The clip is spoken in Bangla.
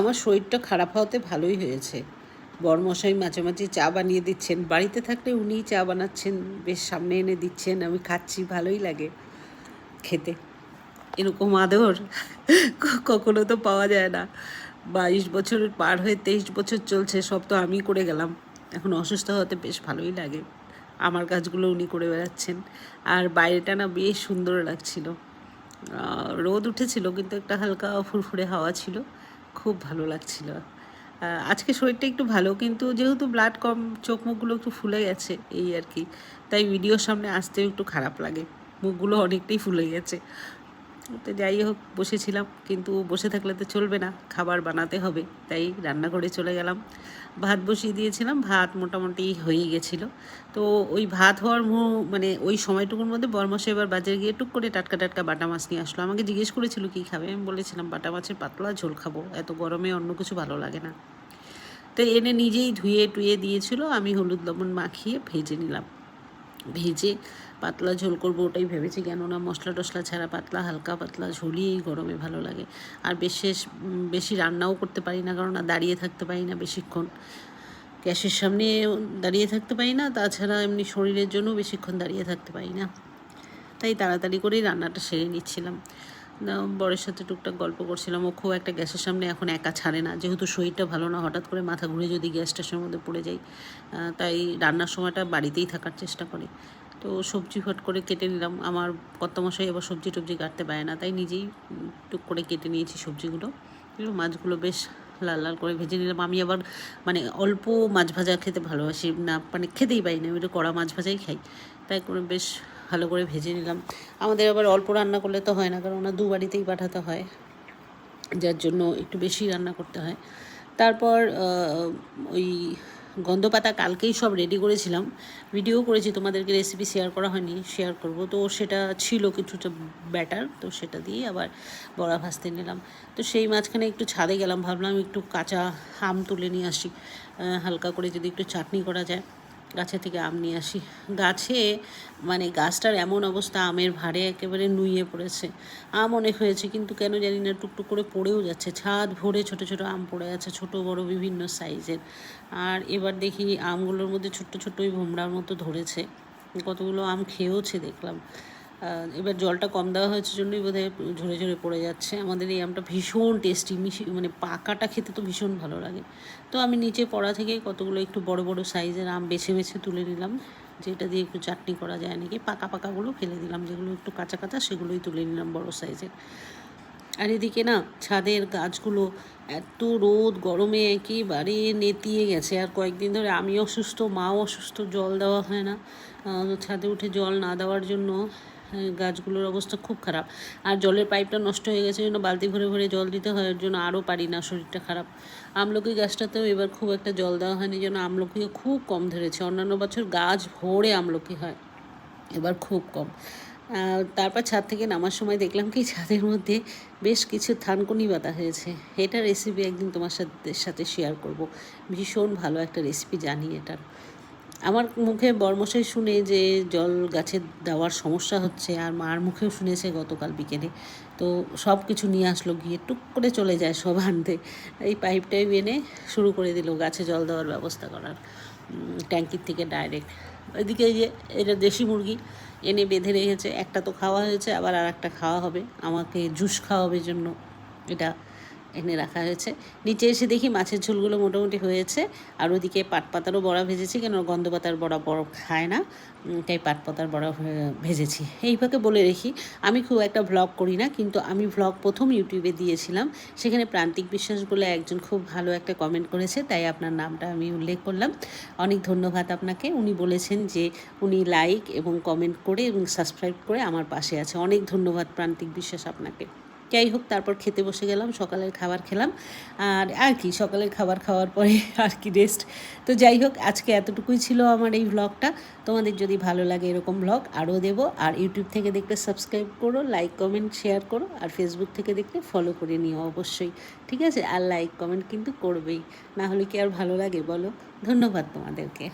আমার শরীরটা খারাপ হওয়াতে ভালোই হয়েছে। বরমশাই মাঝে মাঝে চা বানিয়ে দিচ্ছেন। বাড়িতে থাকলে উনিই চা বানাচ্ছেন, বেশ সামনে এনে দিচ্ছেন, আমি খাচ্ছি, ভালোই লাগে খেতে। এরকম আদর কখনো তো পাওয়া যায় না। বাইশ বছর পার হয়ে তেইশ বছর চলছে, সব তো আমি করে গেলাম। এখন অসুস্থ হতে বেশ ভালোই লাগে। আমার কাজগুলো উনি করে বেড়াচ্ছেন। আর বাইরেটা না বেশ সুন্দর লাগছিল। রোদ উঠেছিল, কিন্তু একটা হালকা ফুরফুরে হাওয়া ছিল। খুব ভালো লাগছিল। আজকে শরীরটা একটু ভালো, কিন্তু যেহেতু ব্লাড কম চোখ মুখগুলো একটু ফুলে গেছে, এই আর কি। তাই ভিডিওর সামনে আসতেও একটু খারাপ লাগে। মুখগুলো অনেকটাই ফুলে গেছে। তো যাই হোক, বসেছিলাম। কিন্তু বসে থাকলে তো চলবে না, খাবার বানাতে হবে। তাই রান্নাঘরে চলে গেলাম। ভাত বসিয়ে দিয়েছিলাম, ভাত মোটামুটি হয়েই গেছিল। তো ওই ভাত হওয়ার মু- মানে ওই সময়টুকুর মধ্যে বরমাসে এবার বাজারে গিয়ে টুক করে টাটকা টাটকা বাটা মাছ নিয়ে আসলো। আমাকে জিজ্ঞেস করেছিল, কী খাবে? আমি বলেছিলাম, বাটা মাছের পাতলা ঝোল খাব। এত গরমে অন্য কিছু ভালো লাগে না। তো এনে নিজেই ধুয়ে টুয়ে দিয়েছিল। আমি হলুদ লবণ মাখিয়ে ভেজে নিলাম। ভেজে পাতলা ঝোল করব ওটাই ভেবেছি। কেননা মশলা টশলা ছাড়া পাতলা, হালকা পাতলা ঝোলই এই গরমে ভালো লাগে। আর বিশেষ বেশি রান্নাও করতে পারি না, কারণ দাঁড়িয়ে থাকতে পারি না বেশিক্ষণ। গ্যাসের সামনে দাঁড়িয়ে থাকতে পারি না, তাছাড়া এমনি শরীরের জন্য বেশিক্ষণ দাঁড়িয়ে থাকতে পারি না। তাই তাড়াতাড়ি করেই রান্নাটা সেরে নিচ্ছিলাম। বরের সাথে টুকটাক গল্প করছিলাম। ও খুব একটা গ্যাসের সামনে এখন একা ছাড়ে না। যেহেতু শরীরটা ভালো না, হঠাৎ করে মাথা ঘুরে যদি গ্যাস স্টেশনের মধ্যে পড়ে যাই তাই রান্নার সময়টা বাড়িতেই থাকার চেষ্টা করে। তো সবজি ফট করে কেটে নিলাম। আমার কর্তামশাই আবার সবজি টবজি কাটতে পারে না, তাই নিজেই টুক করে কেটে নিয়েছি সবজিগুলো। মাছগুলো বেশ লাল লাল করে ভেজে নিলাম। আমি আবার মানে অল্প মাছ ভাজা খেতে ভালোবাসি, না মানে খেতেই পারি না। আমি একটু কড়া মাছ ভাজাই খাই, তাই করে বেশ ভালো করে ভেজে নিলাম। আমাদের আবার অল্প রান্না করলে তো হয় না, কারণ ওনা দু বাড়িতেই পাঠাতে হয়, যার জন্য একটু বেশি রান্না করতে হয়। তারপর ওই গন্ধপাতা কালকেই সব রেডি করেছিলাম। ভিডিও করেছি, তোমাদেরকে রেসিপি শেয়ার করা হয়নি শেয়ার করব। তো সেটা ছিল কিছুটা ব্যাটার তো সেটা দিয়ে আবার বড়া ভাজতে নিলাম। তো সেই মাঝখানে একটু ছাদে গেলাম, ভাবলাম একটু কাঁচা আম তুলে নিয়ে আসি হালকা করে যদি একটু চাটনি করা যায়। গাছে থেকে আম নিয়ে আসি। গাছে মানে গাছটার এমন অবস্থা, আমের ভারে একেবারে নুইয়ে পড়েছে। আম অনেক হয়েছে, কিন্তু কেন জানি না, টুকটুক করে পড়েও যাচ্ছে। ছাদ ভরে ছোট ছোট আম পড়ে আছে, ছোট, বড়, বিভিন্ন সাইজের। আর এবার দেখি আমগুলোর মধ্যে ছোট্ট ছোট্ট ওই ভোমরার মতো ধরেছে। কতগুলো আম খেয়েওছে দেখলাম। এবার জলটা কম দেওয়া হয়েছে জন্যই বোধহয় ঝরে ঝরে পড়ে যাচ্ছে। আমাদের এই আমটা ভীষণ টেস্টি মিশি মানে পাকাটা খেতে তো ভীষণ ভালো লাগে। তো আমি নিচে পড়া থেকে কতগুলো একটু বড় বড় সাইজের আম বেছে বেছে তুলে নিলাম। যেটা দিয়ে একটু চাটনি করা যায় নাকি, পাকা পাকাগুলো ফেলে দিলাম। যেগুলো একটু কাঁচা কাঁচা, সেগুলোই তুলে নিলাম বড় সাইজের। আর এদিকে না, ছাদের গাছগুলো এত রোদ, গরমে একেবারে নেতিয়ে গেছে। আর কয়েকদিন ধরে আমি অসুস্থ, মাও অসুস্থ, জল দেওয়া হয় না। ছাদে উঠে জল না দেওয়ার জন্য গাছগুলোর অবস্থা খুব খারাপ। আর জলের পাইপটা নষ্ট হয়ে গেছে জন্য বালতি ভরে ভরে জল দিতে হয় জন্য আরও পারি না, শরীরটা খারাপ। আমলকি গাছটাতেও এবার খুব একটা জল দেওয়া হয়নি জন্য আমলকিও খুব কম ধরেছে। অন্যান্য বছর গাছ ভরে আমলকি হয়, এবার খুব কম। তারপর ছাদ থেকে নামার সময় দেখলাম কি, ছাদের মধ্যে বেশ কিছু থানকুনি বাতা হয়েছে। এটা রেসিপি একদিন তোমার সাথে সাথে শেয়ার করব। ভীষণ ভালো একটা রেসিপি জানি এটার আমার মুখে বর্মশাই শুনে যে জল গাছে দেওয়ার সমস্যা হচ্ছে, আর মার মুখেও শুনেছে গতকাল বিকেলে। তো সব কিছু নিয়ে আসলো, গিয়ে টুক করে চলে যায় সব আনতে। এই পাইপ টাইপ এনে শুরু করে দিল গাছে জল দেওয়ার ব্যবস্থা করার। ট্যাঙ্কির থেকে ডাইরেক্ট এদিকে যে, এটা দেশি মুরগি, এনে বেঁধে রেখেছে। একটা তো খাওয়া হয়েছে, আবার আর একটা খাওয়া হবে। আমাকে জুস খাওয়াবে জন্য। এটা এনে রাখা হয়েছে। নিচে এসে দেখি মাছের ঝোলগুলো মোটামুটি হয়েছে। আর ওদিকে পাট পাতারও বড়া ভেজেছি, কেন গন্ধ পাতার বড়া বড় খায় না। তাই পাট পাতার বড়া ভেজেছি। এইভাবে বলে রেখি, আমি খুব একটা ভ্লগ করি না, কিন্তু আমি ভ্লগ প্রথম ইউটিউবে দিয়েছিলাম। সেখানে প্রান্তিক বিশ্বাস বলে একজন খুব ভালো একটা কমেন্ট করেছে, তাই আপনার নামটা আমি উল্লেখ করলাম। অনেক ধন্যবাদ আপনাকে। উনি বলেছেন যে, উনি লাইক এবং কমেন্ট করে এবং সাবস্ক্রাইব করে আমার পাশে আছে। অনেক ধন্যবাদ প্রান্তিক বিশ্বাস আপনাকে। যাই হোক, তারপর খেতে বসে গেলাম, সকালের খাবার খেলাম। আর আর কি, সকালের খাবার খাওয়ার পরে আর কি রেস্ট তো যাই হোক, আজকে এতটুকুই ছিল আমার এই ভ্লগটা তোমাদের যদি ভালো লাগে এরকম ভ্লগ আরও দেবো। আর ইউটিউব থেকে দেখতে সাবস্ক্রাইব করো লাইক কমেন্ট শেয়ার করো। আর ফেসবুক থেকে দেখতে ফলো করে নিও অবশ্যই। ঠিক আছে? আর লাইক কমেন্ট কিন্তু করবেই। না হলে কি আর ভালো লাগে বলো? ধন্যবাদ তোমাদেরকে।